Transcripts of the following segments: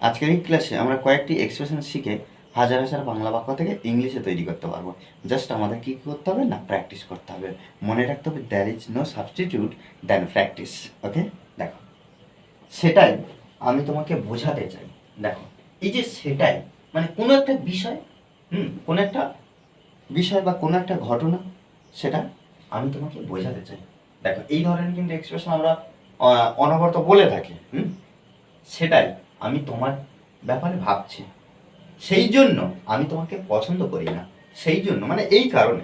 আজকের এই ক্লাসে আমরা কয়েকটি এক্সপ্রেশন শিখে হাজার হাজার বাংলা বাক্য থেকে ইংলিশে তৈরি করতে পারব। জাস্ট আমাদের কী করতে হবে? না প্র্যাকটিস করতে হবে। মনে রাখতে হবে there is no substitute than practice okay দেখো, সেটাই আমি তোমাকে বোঝাতে চাই। দেখো, এই যে সেটাই মানে কোনো একটা বিষয়, হুম, কোনো একটা বিষয় বা কোনো একটা ঘটনা, সেটা আমি তোমাকে বোঝাতে চাই। দেখো, এই ধরনের কিন্তু এক্সপ্রেশন আমরা অনবরত বলে থাকি, হুম? সেটাই আমি তোমার ব্যাপারে ভাবছি। সেই জন্য আমি তোমাকে পছন্দ করি না। সেই জন্য মানে এই কারণে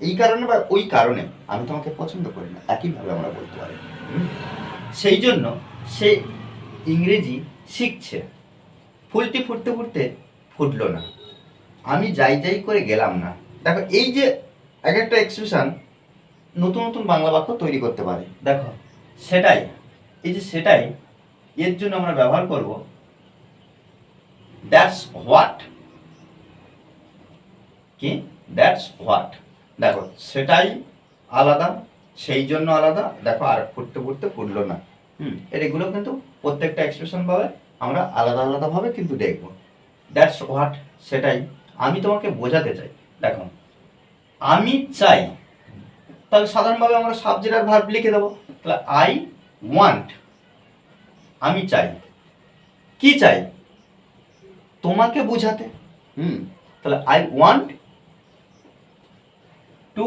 এই কারণে বা ওই কারণে আমি তোমাকে পছন্দ করি না। একইভাবে আমরা বলতে পারি। সেই জন্য সে ইংরেজি শিখছে। ফুলটি ফুটতে ফুটতে ফুটলো না। আমি যাই যাই করে গেলাম না। দেখো, এই যে এক একটা এক্সপ্রেশন নতুন নতুন বাংলা বাক্য তৈরি করতে পারে। দেখো, সেটাই, এই যে সেটাই, এর জন্য আমরা ব্যবহার করব দ্যাটস হোয়াট কি? দ্যাটস হোয়াট দেখো, সেটাই আলাদা, সেই জন্য আলাদা। দেখো, আর ফুটতে ফুটতে ফুটলো না। হুম, এগুলো কিন্তু প্রত্যেকটা এক্সপ্রেশন পাবে আমরা আলাদা আলাদাভাবে কিন্তু দেখব। দ্যাটস হোয়াট সেটাই। আমি তোমাকে বোঝাতে চাই। দেখো, আমি চাই, তাহলে সাধারণভাবে আমরা সাবজেক্ট আর ভার্ব লিখে দেবো। তাহলে আই ওয়ান্ট আমি চাই। কি চাই? তোমাকে বোঝাতে, হুম, তাহলে I want to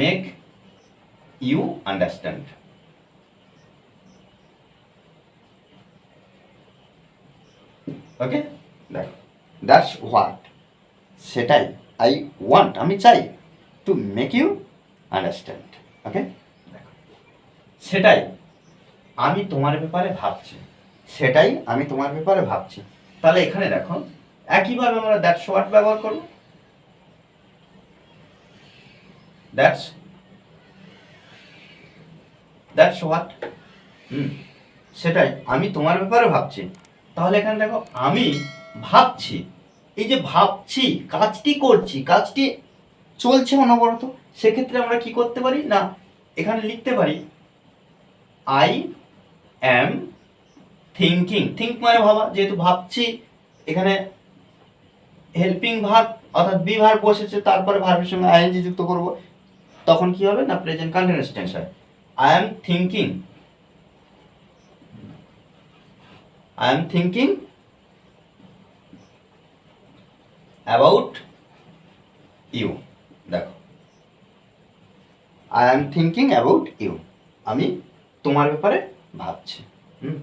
make you understand okay দেখো দ্যাটস হোয়াট সেটাই আই ওয়ান্ট আমি চাই to make you understand okay সেটাই, আমি তোমার ব্যাপারে ভাবছি। সেটাই আমি তোমার ব্যাপারে ভাবছি। তাহলে এখানে দেখো, একইভাবে আমরা দ্যাটস হোয়াট ব্যবহার করব। দ্যাটস দ্যাটস হোয়াট হুম, সেটাই আমি তোমার ব্যাপারে ভাবছি। তাহলে এখানে দেখো, আমি ভাবছি, এই যে ভাবছি, কাজটি করছি, কাজটি চলছে অনবরত, সেক্ষেত্রে আমরা কি করতে পারি? না, এখানে লিখতে পারি আই অ্যাম থিঙ্কিং থিঙ্ক মানে ভাবা, যেহেতু ভাবছি, এখানে হেল্পিং ভার্ব অর্থাৎ বি ভার্ব বসেছে, তারপরে ভার্বের সঙ্গে আইএনজি যুক্ত করব, তখন কি হবে না? প্রেজেন্ট কন্টিনিউয়াস টেন্স হয়। I am thinking I am thinking about you দেখো। I am thinking about you আমি তোমার ব্যাপারে ভাবছি। হুম?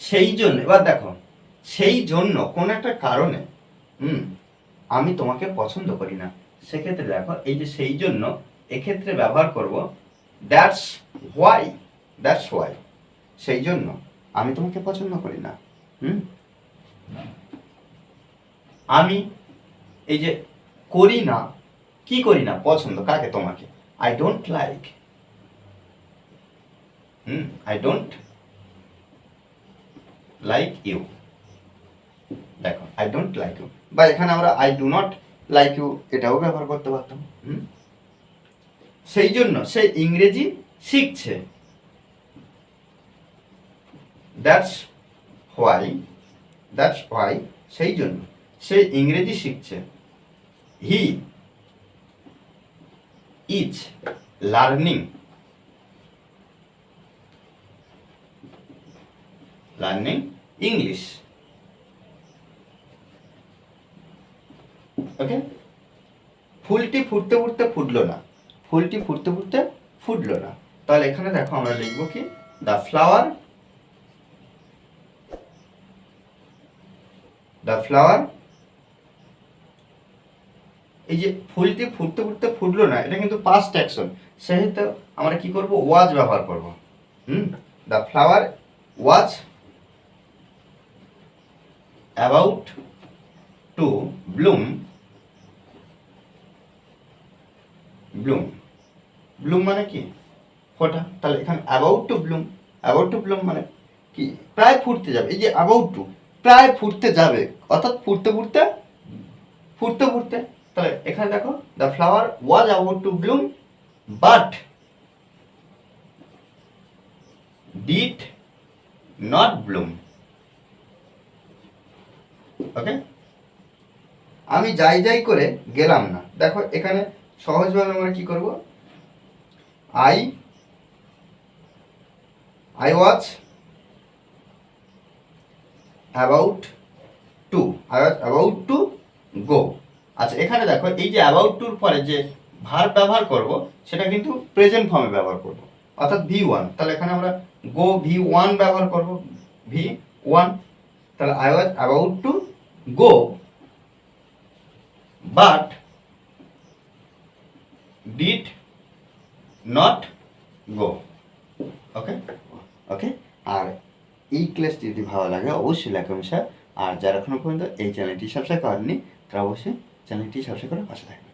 সেই জন্য, এবার দেখো, সেই জন্য কোন একটা কারণে, হুম, আমি তোমাকে পছন্দ করি না। সেক্ষেত্রে দেখো, এই যে সেই জন্য এক্ষেত্রে ব্যবহার করব দ্যাটস হোয়াই দ্যাটস হোয়াই সেই জন্য আমি তোমাকে পছন্দ করি না, হুম? আমি এই যে করি না, কি করি না, পছন্দ কাকে তোমাকে? I don't like hmm I don't like you দেখো আই ডোন্ট লাইক ইউ বা এখানে আমরা I do not like you এটাও ব্যবহার করতে পারতাম সেই জন্য সে ইংরেজি শিখছে। দ্যাটস হোয়াই দ্যাটস হোয়াই সেই জন্য সে ইংরেজি শিখছে। He is learning learning English okay ফুলটি ফুটতে ফুটতে ফুটলো না। ফুলটি ফুটতে ফুটতে ফুটলো না। তাহলে এখানে দেখো আমরা লিখব কি? দ্য ফ্লাওয়ার দ্য ফ্লাওয়ার এই যে ফুলটি ফুটতে ফুটতে ফুটলো না, এটা কিন্তু পাস্ট অ্যাকশন সেহেতু আমরা কি করব? ওয়াজ ব্যবহার করব। হুম? The flower was about to bloom bloom bloom মানে কি? ফোটা। তাহলে এখানে about to bloom about to bloom মানে কি? প্রায় ফুটতে যাবে। এই যে অ্যাবাউট টু প্রায় ফুটতে যাবে। অর্থাৎ ফুটতে ফুটতে ফুটতে ফুটতে। তাহলে এখানে দেখো the flower was about to bloom but did not bloom okay আমি যাই যাই করে গেলাম না। দেখো, এখানে সহজভাবে আমরা কি করব? I I was about to I was about to go আচ্ছা এখানে দেখো, এই যে অ্যাবাউট টুর পরে যে ভার ব্যবহার করব, সেটা কিন্তু প্রেজেন্ট ফর্মে ব্যবহার করব। অর্থাৎ ভি ওয়ান তাহলে এখানে আমরা গো ভি ওয়ান ব্যবহার করব। ভি ওয়ান তাহলে I was about to go but did not go okay okay আর এই ক্লাস যদি ভালো লাগে, অবশ্যই লাইক করুন আর যারা এখনও পর্যন্ত এই চ্যানেলটি সাবস্ক্রাইব করেননি, তারা অবশ্যই চ্যানেলটি সাবস্ক্রাইব করে পাশে থাকবেন।